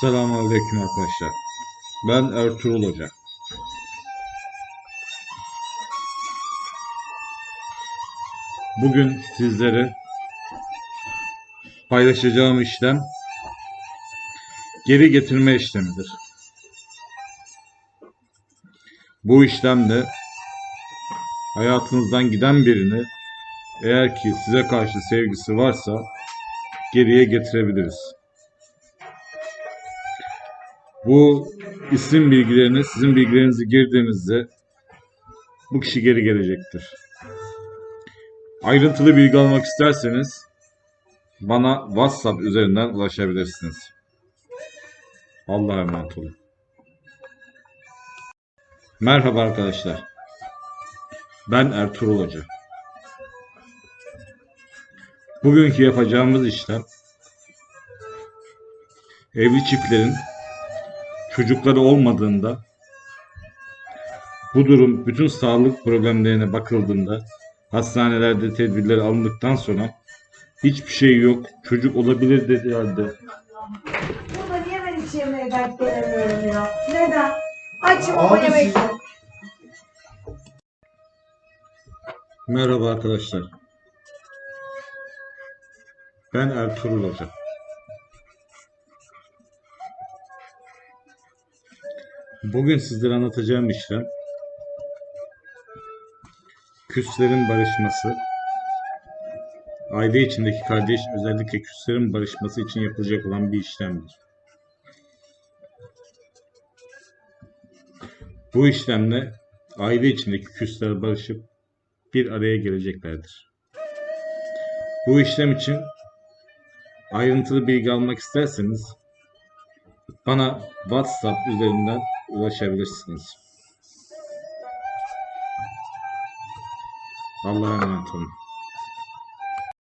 Selamünaleyküm arkadaşlar. Ben Ertuğrul Hoca. Bugün sizlere paylaşacağım işlem geri getirme işlemidir. Bu işlemde hayatınızdan giden birini eğer ki size karşı sevgisi varsa geriye getirebiliriz. Bu isim bilgilerini, sizin bilgilerinizi girdiğinizde bu kişi geri gelecektir. Ayrıntılı bilgi almak isterseniz bana WhatsApp üzerinden ulaşabilirsiniz. Allah'a emanet olun. Merhaba arkadaşlar. Ben Ertuğrul Hoca. Bugünkü yapacağımız işlem evli çiftlerin çocukları olmadığında bu durum bütün sağlık problemlerine bakıldığında hastanelerde tedbirler alındıktan sonra hiçbir şey yok çocuk olabilir dediği halde Baba niye ben hiç yemeğe denk gelemiyorum ya? Neden? Açım ama Abi yemek siz- yok. Merhaba arkadaşlar. Ben Ertuğrul Hoca. Bugün sizlere anlatacağım işlem küslerin barışması, aile içindeki kardeş özellikle küslerin barışması için yapılacak olan bir işlemdir. Bu işlemle aile içindeki küsler barışıp bir araya geleceklerdir. Bu işlem için ayrıntılı bilgi almak isterseniz bana WhatsApp üzerinden ulaşabilirsiniz. Allah'a emanet olun.